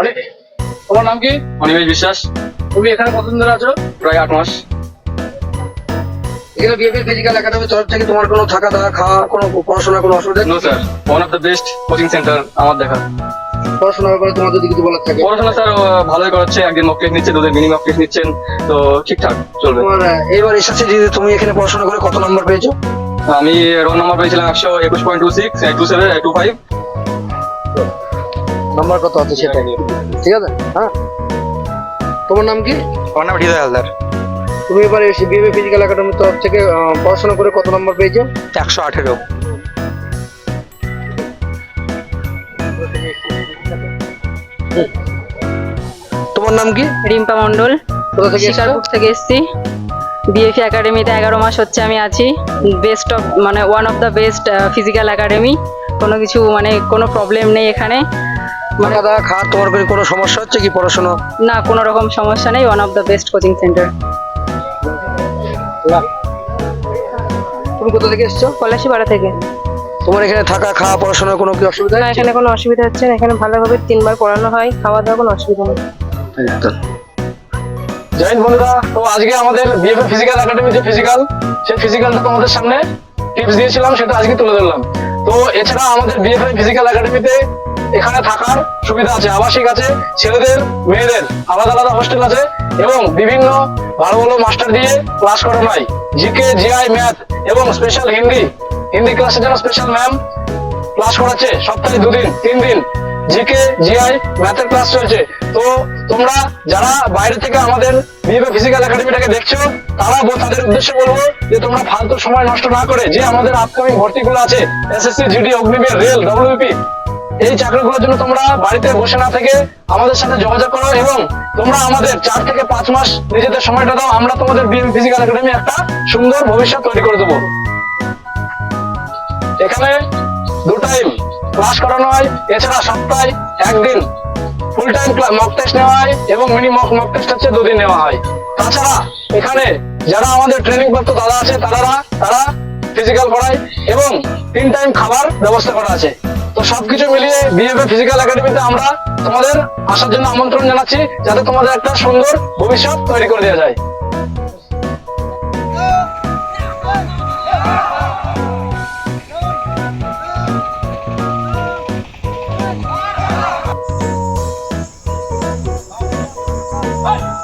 অনেক। তোমার নাম কি? অনিমেষ বিশ্বাস। তুমি এখানে কতদিন ধরে আছো? প্রায় আট মাস। এখানে বিএফএ ফিজিক্যাল একাডেমির তরফ থেকে তোমার কোনো থাকা দাওয়া খাওয়া কোনো পড়াশোনা কোনো অসুবিধা? No sir one of the best coaching centre আমার দেখা। পড়াশোনার ব্যাপারে তোমার যদি কিছু বলার থাকে। পড়াশোনা স্যার ভালোই করাচ্ছে। একদিন মক টেস্ট নিচ্ছে দুদিন মিনি মক টেস্ট নিচ্ছেন। তো ঠিকঠাক চলবে। এবার এসেছে যে তুমি এখানে পড়াশোনা করে কত নম্বর পেয়েছ? আমি রোল নাম্বার পেয়েছিলাম একশো একুশ point two six two seven two five number কত আছে সেটা ঠিক আছে? হ্যাঁ? তোমার নাম কি? আমার নাম হৃদয় হালদার। তুমি এবার এসে বিএফএ ফিজিক্যাল একাডেমির তরফ থেকে পড়াশোনা করে কত নম্বর পেয়েছ? একশো আঠেরো। তোমার নাম কি? রিম্পা মন্ডল কোথা থেকে এসেছ? শিকারপুর থেকে এসেছি। বিএফি একাডেমিতে এগারো মাস হচ্ছে আমি আছি। বেস্ট অফ মানে one of the best physical academy কোনো কিছু মানে কোনো প্রবলেম নেই এখানে। মানে দাওয়া খাওয়া তোমার কোনো- কোনো সমস্যা হচ্ছে কি পড়াশোনা? না কোনো রকম সমস্যা নেই one of the best coaching centre তুমি কোথা থেকে এসছো? পলাশিপাড়া থেকে। তোমার এখানে থাকা খাওয়া পড়াশোনার কোনো কি অসুবিধা না এখানে কোনো অসুবিধা হচ্ছে না এখানে ভালোভাবে তিনবার পড়ানো হয় খাওয়া দাওয়া কোনো অসুবিধা নেই। জয় হিন্দ বন্ধুরা তো আজকে আমাদের বিএফএ ফিজিক্যাল একাডেমি যে ফিজিক্যাল সেই ফিজিক্যালটা তোমাদের সামনে টিপস দিয়েছিলাম সেটা আজকে তুলে ধরলাম। তো এছাড়া আমাদের বিএফএ ফিজিক্যাল একাডেমিতে এখানে থাকার সুবিধা আছে, আবাসিক আছে, ছেলেদের, মেয়েদের, আলাদা আলাদা হোস্টেল আছে এবং বিভিন্ন ভালো ভালো মাস্টার দিয়ে ক্লাস করানো হয় জিকে জিআই ম্যাথ এবং স্পেশাল হিন্দি। হিন্দি ক্লাসের জন্য স্পেশাল ম্যাম ক্লাস করাচ্ছে সপ্তাহে দুদিন, তিন দিন। জিকে জিআই ম্যাথের ক্লাস চলছে। তো তোমরা যারা বাইরে থেকে আমাদের বিএফএ ফিজিক্যাল একাডেমিটাকে দেখছ, তারা তাদের উদ্দেশ্যে বলব যে তোমরা ফালতু সময় নষ্ট না করে যে আমাদের আপকামিং ভর্তিগুলো আছে SSC GD Agniveer rail WP এই চাকরিগুলোর জন্য তোমরা বাড়িতে বসে না থেকে আমাদের সাথে যোগাযোগ করো এবং তোমরা আমাদের চার থেকে পাঁচ মাস নিজেদের সময়টা দাও, আমরা তোমাদের বিএফএ ফিজিক্যাল একাডেমি একটা সুন্দর ভবিষ্যৎ তৈরি করে দেবো। এখানে দু টাইম ক্লাস করানো হয়, এছাড়া সপ্তাহে একদিন ফুল টাইম মক টেস্ট নেওয়া হয় এবং মিনি মক মক টেস্ট হচ্ছে দুদিন নেওয়া হয়। তাছাড়া এখানে যারা আমাদের ট্রেনিং প্রাপ্ত দাদা আছে তারা তারা ফিজিক্যাল করায় এবং তিন টাইম খাবার ব্যবস্থা করা আছে তো সবকিছু মিলিয়ে বিএফএ ফিজিক্যাল একাডেমিতে আমরা তোমাদের আসার জন্য আমন্ত্রণ জানাচ্ছি, যাতে তোমাদের একটা সুন্দর ভবিষ্যৎ তৈরি করে দেওয়া যায় Hey!